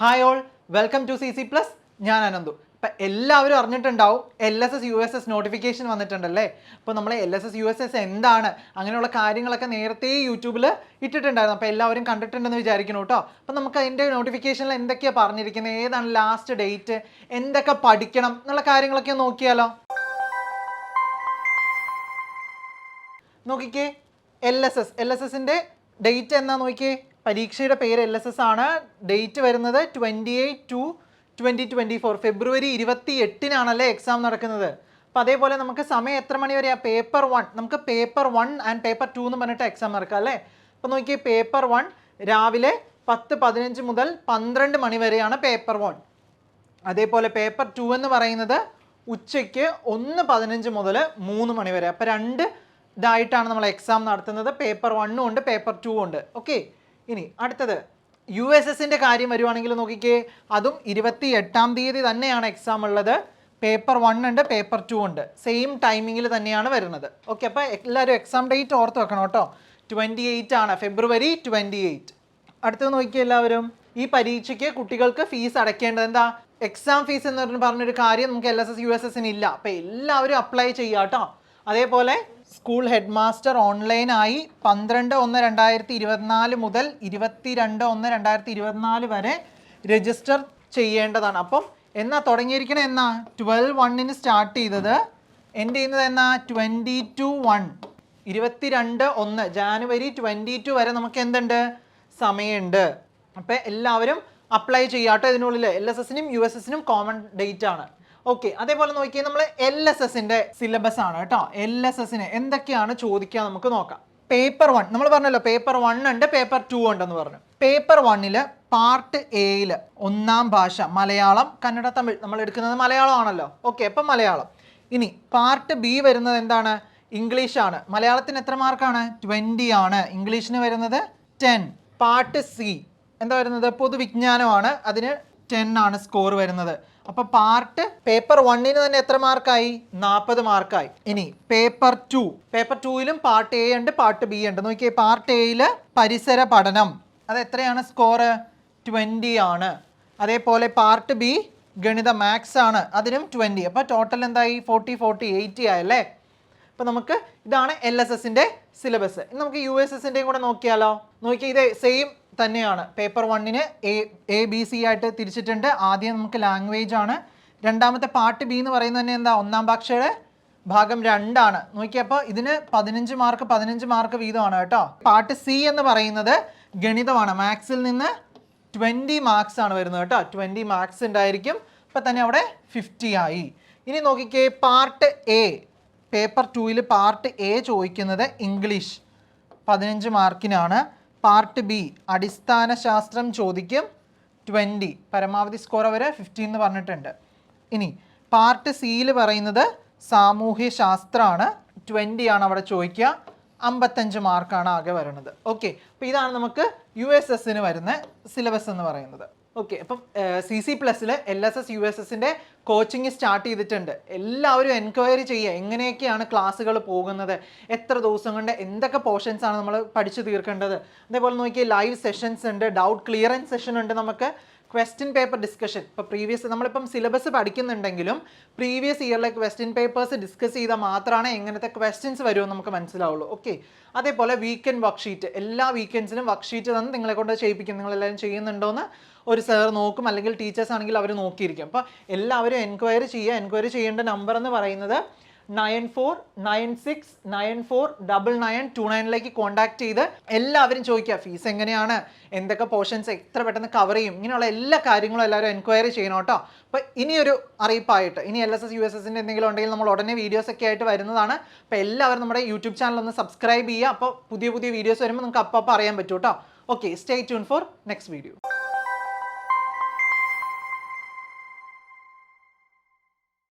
Hi all welcome to C C plus ഞാൻ അനന്തു. ഇപ്പം എല്ലാവരും അറിഞ്ഞിട്ടുണ്ടാവും L S S U S S notification വന്നിട്ടുണ്ടല്ലേ? അപ്പോൾ നമ്മൾ L S S U S S എന്താണ്? അങ്ങനെയുള്ള കാര്യങ്ങളൊക്കെ നേരത്തെ യൂട്യൂബിൽ ഇട്ടിട്ടുണ്ടായിരുന്നു. അപ്പോൾ എല്ലാവരും കണ്ടിട്ടുണ്ടെന്ന് വിചാരിക്കണം കേട്ടോ അപ്പോൾ നമുക്ക് അതിന്റെ നോട്ടിഫിക്കേഷനിൽ എന്തൊക്കെയാണ് പറഞ്ഞിരിക്കുന്നത് ഏതാണ് ലാസ്റ്റ് ഡേറ്റ് എന്തൊക്കെ പഠിക്കണം? എന്നുള്ള കാര്യങ്ങളൊക്കെ നോക്കിയാലോ? നോക്കിക്കേ. L S S L S എസിന്റെ ഡേറ്റ് എന്നാ നോക്കിയേ പരീക്ഷയുടെ പേര് എൽ എസ് എസ് ആണ്. ഡേറ്റ് വരുന്നത് twenty eight two twenty twenty four February ഇരുപത്തി എട്ടിനാണല്ലേ എക്സാം നടക്കുന്നത്. അപ്പോൾ അതേപോലെ നമുക്ക് സമയം എത്ര മണി വരെയാണ് പേപ്പർ വൺ നമുക്ക് paper one and paper two എന്ന് പറഞ്ഞിട്ട് എക്സാം നടക്കുക അല്ലേ? അപ്പോൾ നോക്കി പേപ്പർ വൺ രാവിലെ പത്ത് പതിനഞ്ച് മുതൽ പന്ത്രണ്ട് മണി വരെയാണ് പേപ്പർ വൺ അതേപോലെ പേപ്പർ ടു എന്ന് പറയുന്നത് ഉച്ചയ്ക്ക് ഒന്ന് പതിനഞ്ച് മുതൽ മൂന്ന് മണി വരെ. അപ്പോൾ രണ്ട് ഇതായിട്ടാണ് നമ്മൾ എക്സാം നടത്തുന്നത്. പേപ്പർ വണ്ണും ഉണ്ട് പേപ്പർ ടു ഉണ്ട്. ഓക്കെ ഇനി അടുത്തത് യു എസ് എസിന്റെ കാര്യം വരുവാണെങ്കിൽ നോക്കിക്കേ അതും ഇരുപത്തി എട്ടാം തീയതി തന്നെയാണ് എക്സാം ഉള്ളത്. പേപ്പർ വൺ ഉണ്ട് പേപ്പർ ടു ഉണ്ട്. സെയിം ടൈമിങ്ങിൽ തന്നെയാണ് വരുന്നത്. ഓക്കെ അപ്പോൾ എല്ലാവരും എക്സാം ഡേറ്റ് ഓർത്ത് വെക്കണം കേട്ടോ. ട്വന്റി എയ്റ്റ് ആണ് ഫെബ്രുവരി ട്വന്റി എയ്റ്റ് അടുത്തത് നോക്കിയ എല്ലാവരും. ഈ പരീക്ഷയ്ക്ക് കുട്ടികൾക്ക് ഫീസ് അടയ്ക്കേണ്ടത് എന്താ? എക്സാം ഫീസ് എന്ന് പറഞ്ഞ് പറഞ്ഞൊരു കാര്യം നമുക്ക് L S S U S എസിന് ഇല്ല. അപ്പോൾ എല്ലാവരും അപ്ലൈ ചെയ്യാം കേട്ടോ. അതേപോലെ സ്കൂൾ ഹെഡ് മാസ്റ്റർ ഓൺലൈനായി പന്ത്രണ്ട് ഒന്ന് രണ്ടായിരത്തി ഇരുപത്തിനാല് മുതൽ ഇരുപത്തി രണ്ട് ഒന്ന് രണ്ടായിരത്തി ഇരുപത്തിനാല് വരെ രജിസ്റ്റർ ചെയ്യേണ്ടതാണ്. അപ്പം എന്നാ തുടങ്ങിയിരിക്കണത് എന്നാ? ട്വൽവ് വണ്ണിന് സ്റ്റാർട്ട് ചെയ്തത് എന്റെ ചെയ്യുന്നത് എന്നാ? Twenty two one. ഇരുപത്തിരണ്ട് ഒന്ന്. ജാനുവരി ട്വന്റി ടു വരെ നമുക്ക് എന്തുണ്ട്? സമയമുണ്ട്. അപ്പം എല്ലാവരും അപ്ലൈ ചെയ്യാട്ടോ ഇതിനുള്ളിൽ എൽ എസ് എസിനും യു എസ് എസിനും കോമൺ ഡേറ്റ് ആണ് ഓക്കെ അതേപോലെ നോക്കിയാൽ നമ്മൾ എൽ എസ് എസിന്റെ സിലബസ് ആണ് കേട്ടോ. എൽ എസ് എസിന് എന്തൊക്കെയാണ് ചോദിക്കുക നമുക്ക് നോക്കാം. പേപ്പർ വൺ നമ്മൾ പറഞ്ഞല്ലോ പേപ്പർ വൺ ഉണ്ട് പേപ്പർ ടു ഉണ്ടെന്ന് പറഞ്ഞു. പേപ്പർ വണ്ണിൽ പാർട്ട് എയിൽ ഒന്നാം ഭാഷ മലയാളം കന്നഡ തമിഴ് നമ്മൾ എടുക്കുന്നത് മലയാളം ആണല്ലോ. ഓക്കെ അപ്പം മലയാളം. ഇനി പാർട്ട് ബി വരുന്നത് എന്താണ്? ഇംഗ്ലീഷ് ആണ്. മലയാളത്തിന് എത്ര മാർക്കാണ് ട്വന്റി ആണ്. ഇംഗ്ലീഷിന് വരുന്നത് ടെൻ പാർട്ട് സി എന്താ വരുന്നത്? പൊതുവിജ്ഞാനമാണ്. അതിന് ടെൻ ആണ് സ്കോർ വരുന്നത്. അപ്പോൾ പാർട്ട് പേപ്പർ വണ്ണിന് തന്നെ എത്ര മാർക്കായി നാൽപ്പത് മാർക്കായി ഇനി പേപ്പർ ടു പേപ്പർ ടൂയിലും പാർട്ട് എ ഉണ്ട് പാർട്ട് ബി ഉണ്ട്. നോക്കിയേ പാർട്ട് എയിൽ പരിസര പഠനം. അത് എത്രയാണ് സ്കോർ ട്വന്റി ആണ്. അതേപോലെ പാർട്ട് ബി ഗണിത മാത്സ് ആണ്. അതിനും ട്വന്റി അപ്പോൾ ടോട്ടൽ എന്തായി? ഫോർട്ടി ഫോർട്ടി എയ്റ്റി ആയല്ലേ അപ്പോൾ നമുക്ക് ഇതാണ് എൽ എസ് എസിന്റെ സിലബസ് നമുക്ക് യു എസ് എസിന്റെയും കൂടെ നോക്കിയാലോ. നോക്കിയാൽ ഇതേ സെയിം തന്നെയാണ്. പേപ്പർ വണ്ണിന് എ എ ബി സി ആയിട്ട് തിരിച്ചിട്ടുണ്ട്. ആദ്യം നമുക്ക് ലാംഗ്വേജ് ആണ്. രണ്ടാമത്തെ പാർട്ട് ബി എന്ന് പറയുന്നത് തന്നെ എന്താ? ഒന്നാം ഭാഷയുടെ ഭാഗം രണ്ടാണ്. നോക്കിയപ്പോൾ ഇതിന് പതിനഞ്ച് മാർക്ക് പതിനഞ്ച് മാർക്ക് വീതമാണ് കേട്ടോ. പാർട്ട് സി എന്ന് പറയുന്നത് ഗണിതമാണ്. മാത്സിൽ നിന്ന് ട്വന്റി മാർക്സ് ആണ് വരുന്നത് കേട്ടോ. ട്വന്റി മാർക്സ് ഉണ്ടായിരിക്കും. ഇപ്പം തന്നെ അവിടെ ഫിഫ്റ്റി ആയി. ഇനി നോക്കിക്കേ പാർട്ട് എ പേപ്പർ ടൂവിൽ പാർട്ട് എ ചോദിക്കുന്നത് ഇംഗ്ലീഷ് പതിനഞ്ച് മാർക്കിനാണ് പാർട്ട് ബി അടിസ്ഥാന ശാസ്ത്രം ചോദിക്കും. ട്വന്റി പരമാവധി സ്കോർ അവർ ഫിഫ്റ്റീൻ എന്ന് പറഞ്ഞിട്ടുണ്ട്. ഇനി പാർട്ട് സിയിൽ പറയുന്നത് സാമൂഹ്യ ശാസ്ത്രമാണ് ട്വന്റി ആണ് അവിടെ ചോദിക്കുക. അമ്പത്തഞ്ച് മാർക്കാണ് ആകെ വരുന്നത്. ഓക്കെ അപ്പോൾ ഇതാണ് നമുക്ക് യു എസ് എസിന് വരുന്ന സിലബസ് എന്ന് പറയുന്നത്. ഓക്കെ അപ്പം C C പ്ലസ്സിൽ L S S U S എസിന്റെ കോച്ചിങ് സ്റ്റാർട്ട് ചെയ്തിട്ടുണ്ട്. എല്ലാവരും എൻക്വയറി ചെയ്യുക എങ്ങനെയൊക്കെയാണ് ക്ലാസ്സുകൾ പോകുന്നത് എത്ര ദിവസം കൊണ്ട് എന്തൊക്കെ പോർഷൻസ് ആണ് നമ്മൾ പഠിച്ചു തീർക്കേണ്ടത്. അതേപോലെ നോക്കിയാൽ ലൈവ് സെഷൻസ് ഉണ്ട് ഡൗട്ട് ക്ലിയറൻസ് സെഷൻ ഉണ്ട് നമുക്ക്. ക്വസ്റ്റ്യൻ പേപ്പർ ഡിസ്കഷൻ ഇപ്പോൾ പ്രീവിയസ് നമ്മളിപ്പം സിലബസ് പഠിക്കുന്നുണ്ടെങ്കിലും പ്രീവിയസ് ഇയറിലെ ക്വസ്റ്റ്യൻ പേപ്പേഴ്സ് ഡിസ്കസ് ചെയ്താൽ മാത്രമാണ് എങ്ങനത്തെ ക്വസ്റ്റ്യൻസ് വരുമെന്ന് നമുക്ക് മനസ്സിലാവുള്ളൂ. ഓക്കെ അതേപോലെ വീക്കെൻഡ് വർക്ക്ഷീറ്റ് എല്ലാ വീക്കെൻഡ്സിനും വർക്ക്ഷീറ്റ് തന്നെ നിങ്ങളെ കൊണ്ട് ചെയ്യിപ്പിക്കും. നിങ്ങളെല്ലാവരും ചെയ്യുന്നുണ്ടോയെന്ന് ഒരു സാർ നോക്കും. അല്ലെങ്കിൽ ടീച്ചേഴ്സ് ആണെങ്കിൽ അവർ നോക്കിയിരിക്കും. അപ്പോൾ എല്ലാവരും എൻക്വയറി ചെയ്യുക. എൻക്വയറി ചെയ്യേണ്ട നമ്പർ എന്ന് പറയുന്നത് nine four nine six nine four double nine two നയനിലേക്ക് contact ചെയ്ത് എല്ലാവരും ചോദിക്കുക ഫീസ് എങ്ങനെയാണ്? എന്തൊക്കെ പോർഷൻസ് എത്ര പെട്ടെന്ന് കവർ ചെയ്യും? ഇങ്ങനെയുള്ള എല്ലാ കാര്യങ്ങളും എല്ലാവരും എൻക്വയറി ചെയ്യണം കേട്ടോ. അപ്പോൾ ഇനിയൊരു അറിയിപ്പായിട്ട് ഇനി L S S U S എസിന്റെ എന്തെങ്കിലും ഉണ്ടെങ്കിൽ നമ്മൾ ഉടനെ വീഡിയോസ് ഒക്കെ ആയിട്ട് വരുന്നതാണ്. അപ്പോൾ എല്ലാവരും നമ്മുടെ യൂട്യൂബ് ചാനൽ ഒന്ന് സബ്സ്ക്രൈബ് ചെയ്യുക. അപ്പോൾ പുതിയ പുതിയ വീഡിയോസ് വരുമ്പോൾ അപ്പോൾ അപ്പോൾ അറിയാൻ പറ്റും കേട്ടോ. Okay stay tune for next video